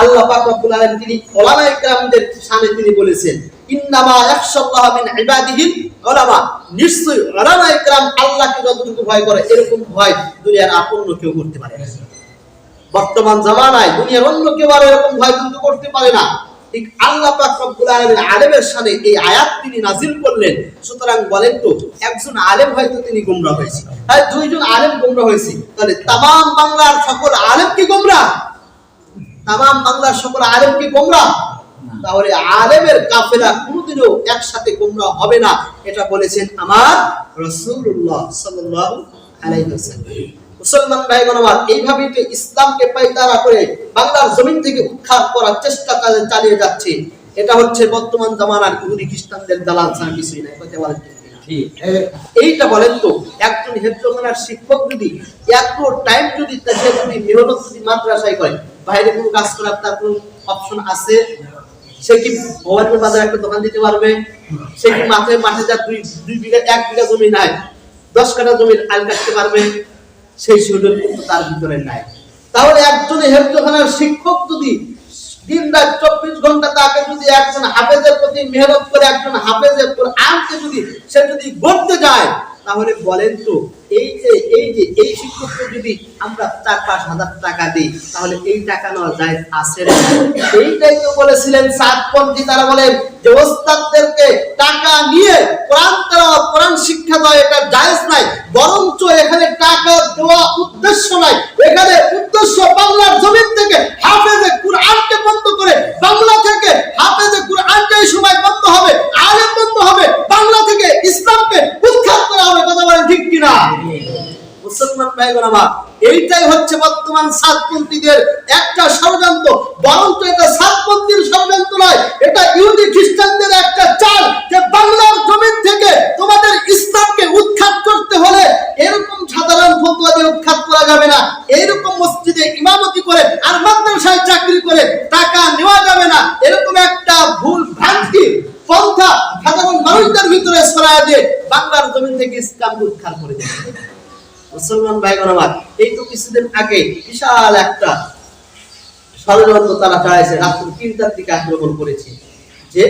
আল্লাহ পাক রব্বুল আলামিন তিনি ওলামা ইকরামদের সামনে তিনি বলেছেন, ইন্নামা মিন নিশ্চয়ই ওলামা। ইকরাম আল্লাহকে যতটুকু ভয় করে, এরকম ভয় দুনিয়ার আপন কেউ করতে পারে না। বর্তমান জামানায় দুনিয়ার অন্য কেউ আর এরকম ভয় কিন্তু করতে পারে না। ঠিক আল্লাহ পাক রব্বুল আলামিন আলেমের এই আয়াত তিনি নাজিল করলেন। সুতরাং বলেন তো, একজন আলেম হয়তো তিনি গোমরা হয়েছে। আর দুইজন আলেম গোমরা হয়েছে, তাহলে তামাম বাংলার সকল আলেম কি গোমরা? তামাম বাংলার সকল আলেম কি গোমরা? তাহলে আলেমের কাফেলা কোনোদিনও একসাথে গোমরা হবে না। এটা বলেছেন আমার আলাইহি মুসলমান ভাইগণ আমার এইভাবেই তো ইসলামকে পাইতারা করে বাংলার জমিন থেকে উৎখাত করার চেষ্টা তাদের চালিয়ে যাচ্ছে। এটা হচ্ছে বর্তমান জামানার ইহুদি খ্রিস্টানদের দালাল ছাড়া কিছুই নাই কথা বলেন এইটা বলেন তো একজন হেফজখানার শিক্ষক যদি এত টাইম যদি তাকে যদি মেহনত যদি মাদ্রাসায় করে বাইরে কোনো কাজ করার তার কোনো অপশন আছে? সে কি ভবানীপুর বাজারে একটা দোকান দিতে পারবে? সে কি মাঠে মাঠে যা দুই দুই বিঘা, এক বিঘা জমি নাই, দশ কাঠা জমির আল কাটতে পারবে? সেই সুযোগ কিন্তু তার ভিতরে নাই। তাহলে একজন হেফজখানার শিক্ষক যদি দিন রাত চব্বিশ ঘণ্টা তাকে যদি একজন হাফেজের প্রতি মেহনত করে, একজন হাফেজের কোরআনকে যদি সে যদি গড়তে যায়, তাহলে বলেন তো, এই যে এই যে, এই শিক্ষককে যদি আমরা চার, পাঁচ হাজার টাকা দিই, তাহলে এই টাকা নেওয়া যায় না? এইটাই তো বলেছিলেন সাতপন্থী তারা বলেন যে ওস্তাদদেরকে টাকা নিয়ে কোরআন তেলাওয়াত, কোরআন শিক্ষা দেওয়া এটা জায়েজ নাই, বরঞ্চ এখানে টাকা দেওয়া উদ্দেশ্য নাই এখানে উদ্দেশ্য বাংলার জমিন থেকে হাফেজে কুরআনকে বন্ধ করে বাংলা থেকে হাফেজে কুরআনটা এই সময় বন্ধ হবে আলেম বন্ধ হবে বাংলা থেকে ইসলামকে উৎখাত করা হবে কথা বলেন ঠিক কিনা এইটাই হচ্ছে বর্তমান সাতপন্থীদের একটা ষড়যন্ত্র। বরঞ্চ এটা সাতপন্থীর ষড়যন্ত্র নয়, এটা ইহুদি খ্রিস্টানদের একটা চাল যে বাংলার জমিন থেকে তোমাদের ইসলামকে উৎখাত করতে হলে এরকম সাধারণ ফতোয়া দিয়ে উৎখাত করা যাবে না। এইরকম মসজিদে ইমামতি করে আর মাদ্রাসায় চাকরি করে টাকা নেওয়া যাবে না। এরকম একটা ভুল ভ্রান্তি, পন্থা সাধারণ মানুষদের ভিতরে ছড়ায় দিয়ে বাংলার জমিন থেকে ইসলামকে উৎখাত করে দেবে মুসলমান ভাইগণ আমার এই তো কিছুদিন আগে বিশাল একটা ষড়যন্ত্র তারা চালাইছে, রাত্র তিনটার দিকে আক্রমণ করেছে। যে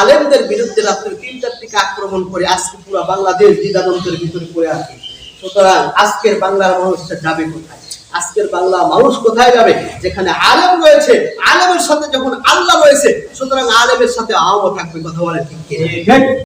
আলেমদের বিরুদ্ধে রাত্র তিনটার দিকে আক্রমণ করে আজকে পুরো বাংলাদেশ দ্বিধাদ্বন্দ্বের ভিতরে পড়ে আছে। সুতরাং আজকের বাংলার মানুষটা যাবে কোথায়? আজকের বাংলা মানুষ কোথায় যাবে? যেখানে আলেম রয়েছে, আলেমের সাথে যখন আল্লাহ রয়েছে, সুতরাং আলেমের সাথে আওয়ামও থাকবে, কথা বলে ঠিক?